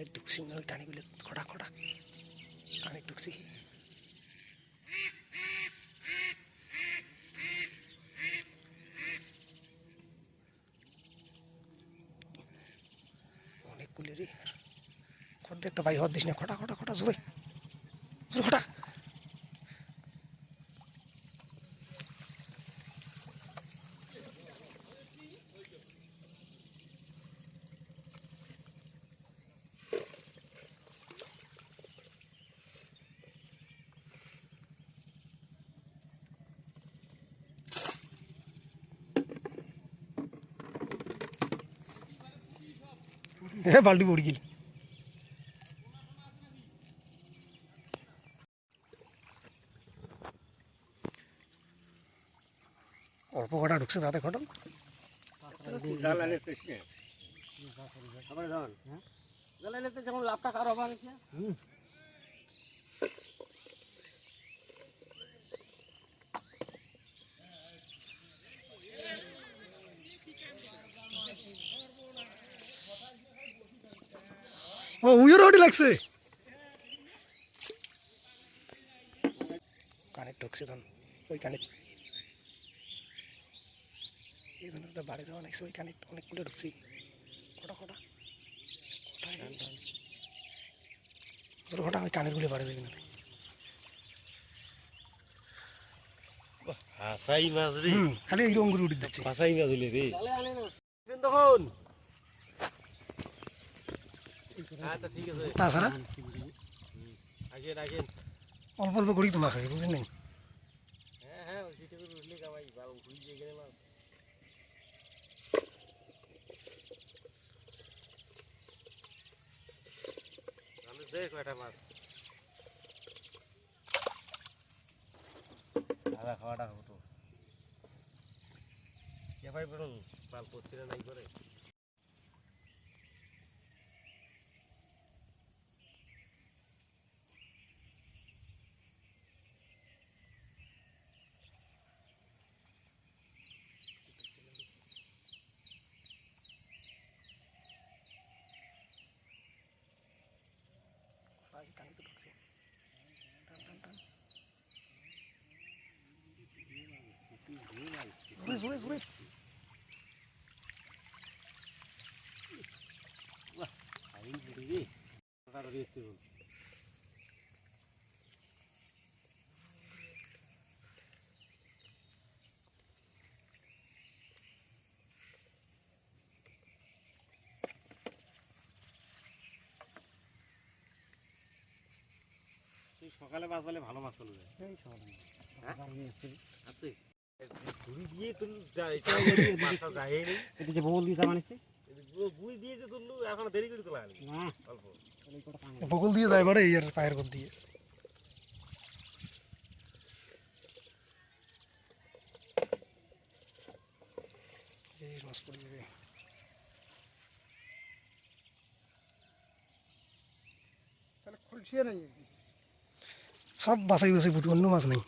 কানে ঢুকছি না ওই কানিগুলো খড়া খড়া। কানে ঢুকছি অনেকগুলি রে। একটা বাইরে হওয়ার দিস না খটা খটা খটা জোরে খোটা খটা এ বাল্টি পড়ি গেল অল্প কটা ঢুকছে তাতে ঘটন যেমন লাভটা কারও হবে ও উইয়ের ওটি লাগছে? কানে ঢুকছে তখন ওই কানে এই জন্য তো বাড়ি দেওয়া লাগছে ওই কানে অনেকগুলো ঢুকছি। কটা কটা? কটা কটা ওই কানেরগুলো বাড়ি দেবে না হাসাই মাছ রে খালি এইরকম করে উঠে দিচ্ছে। হাসাই মাছ হলে রে তখন তাছাড়া অল্প অল্প করেই তোলা খাবে বুঝলেন নাই? হ্যাঁ হ্যাঁ দেখ কয়টা মাছ দাদা খাওয়াটা হব তো কে ভাই বেরোন পাল করছি না নাই করে জোরে জোরে জোরে আইন বুড়ি রে ওটা দিচ্ছে সকালে মাছ পেলে ভালো মাছ পেলে আছে? ঘুরি দিয়ে তুই এটা মাছটা যায়নি এটা যে বউল দিয়ে গুই দিয়ে যে তুললু এখন দেরি করে তোলা হয়নি না। অল্প। বগল দিয়ে যায় বারে এই আর পায়ের গোল দিয়ে। এই মাছ পড়ে যাবে। সব বাছাই বাছাই ফুটু অন্য মাছ নেই।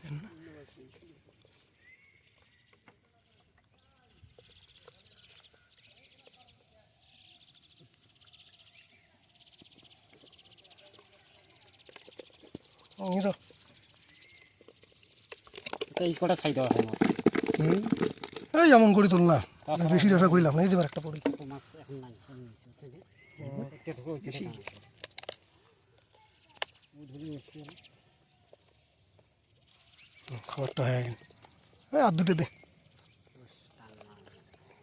এই এমন করে তুলনা বেশি আশা কইলাম না এই একটা পড়ি। এখন নাই একটা ঢুকে ওই বেশি। খাবারটা হয়ে গেল। এই আর দুটো দে।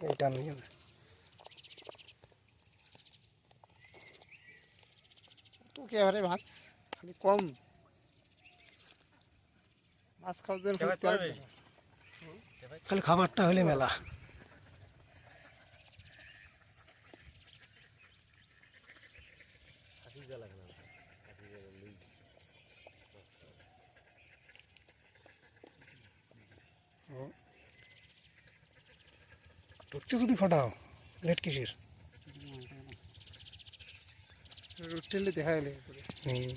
এইটা নিয়ে যাবে তো একেবারে মাছ? খালি কম। মাছ খাওয়ার জন্য। খালি খাবারটা হলে মেলা। ঢুকছে যদি ফটাও লেট কিসের রুটেলে দেখা গেলে হুম